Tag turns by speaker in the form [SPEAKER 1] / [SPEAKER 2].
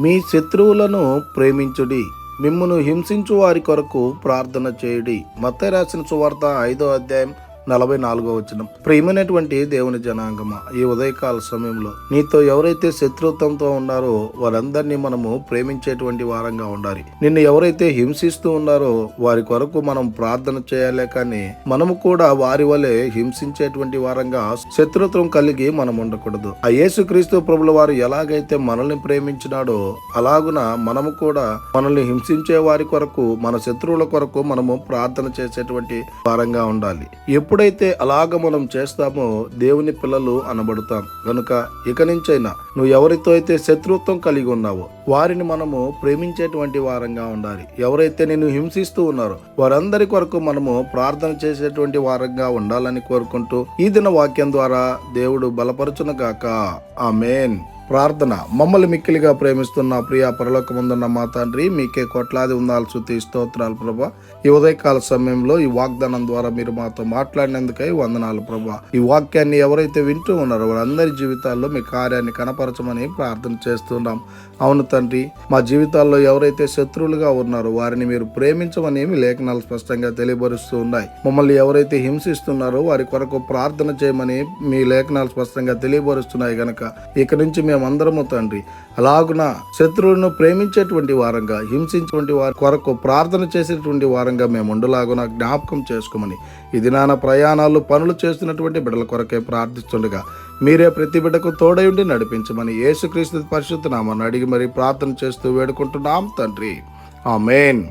[SPEAKER 1] మీ శత్రువులను ప్రేమించుడి. మిమ్మను హింసించు వారి కొరకు ప్రార్థన చేయుడి. మత్త రాసిన సువార్త ఐదో అధ్యాయం నలభై నాలుగో వచనం. ప్రేమైనటువంటి దేవుని జనాంగమ ఈ ఉదయకాల సమయంలో నీతో ఎవరైతే శత్రుత్వంతో ఉన్నారో వారందరినీ మనము ప్రేమించేటువంటి వారంగా ఉండాలి. నిన్ను ఎవరైతే హింసిస్తూ ఉన్నారో వారి కొరకు మనం ప్రార్థన చేయాలే కానీ మనము కూడా వారి వలె హింసించేటువంటి వారంగా శత్రుత్వం కలిగి మనం ఉండకూడదు. ఆ యేసుక్రీస్తు ప్రభుల వారు ఎలాగైతే మనల్ని ప్రేమించినాడో అలాగున మనము కూడా మనల్ని హింసించే వారి కొరకు మన శత్రువుల కొరకు మనము ప్రార్థన చేసేటువంటి వారంగా ఉండాలి. ఎప్పుడైతే అలాగ మనం చేస్తామో దేవుని పిల్లలు అనబడతాం. గనుక ఇక నుంచైనా నువ్వు ఎవరితో అయితే శత్రుత్వం కలిగి ఉన్నావో వారిని మనము ప్రేమించేటువంటి వారంగా ఉండాలి. ఎవరైతే నేను హింసిస్తూ ఉన్నారో వారందరి కొరకు మనము ప్రార్థన చేసేటువంటి వారంగా ఉండాలని కోరుకుంటూ ఈ దిన వాక్యం ద్వారా దేవుడు బలపరచునగాక ఆ మెయిన్ ప్రార్థన. మమ్మల్ని మిక్కిలిగా ప్రేమిస్తున్న ప్రియ పరలోకముందున్న మా తండ్రి మీకే కోట్లాది ఉందాలు శుద్ధి స్తోత్రాలు ప్రభా. ఈ ఉదయకాల సమయంలో ఈ వాగ్దానం ద్వారా మీరు మాతో మాట్లాడినందుకై వందనాలు ప్రభా. ఈ వాక్యాన్ని ఎవరైతే వింటూ ఉన్నారో వారందరి జీవితాల్లో మీ కార్యాన్ని కనపరచమని ప్రార్థన చేస్తున్నాం. అవును తండ్రి మా జీవితాల్లో ఎవరైతే శత్రువులుగా ఉన్నారో వారిని మీరు ప్రేమించమని మీ లేఖనాలు స్పష్టంగా తెలియపరుస్తూ ఉన్నాయి. మమ్మల్ని ఎవరైతే హింసిస్తున్నారో వారి కొరకు ప్రార్థన చేయమని మీ లేఖనాలు స్పష్టంగా తెలియపరుస్తున్నాయి గనక. ఇక నుంచి మేము మేమందరము తండ్రి. అలాగున శత్రువులను ప్రేమించేటువంటి వారంగా హింసించేటువంటి వారి కొరకు ప్రార్థన చేసేటువంటి వారంగా మేము ఉండలాగున జ్ఞాపకం చేసుకోమని ఇది నాన్న ప్రయాణాలు పనులు చేస్తున్నటువంటి బిడ్డల కొరకే ప్రార్థిస్తుండగా మీరే ప్రతి బిడ్డకు తోడయుండి నడిపించమని యేసుక్రీస్తు పరిశుద్ధ నామాన్ని అడిగి మరి ప్రార్థన చేస్తూ వేడుకుంటున్నాం తండ్రి. ఆ మెయిన్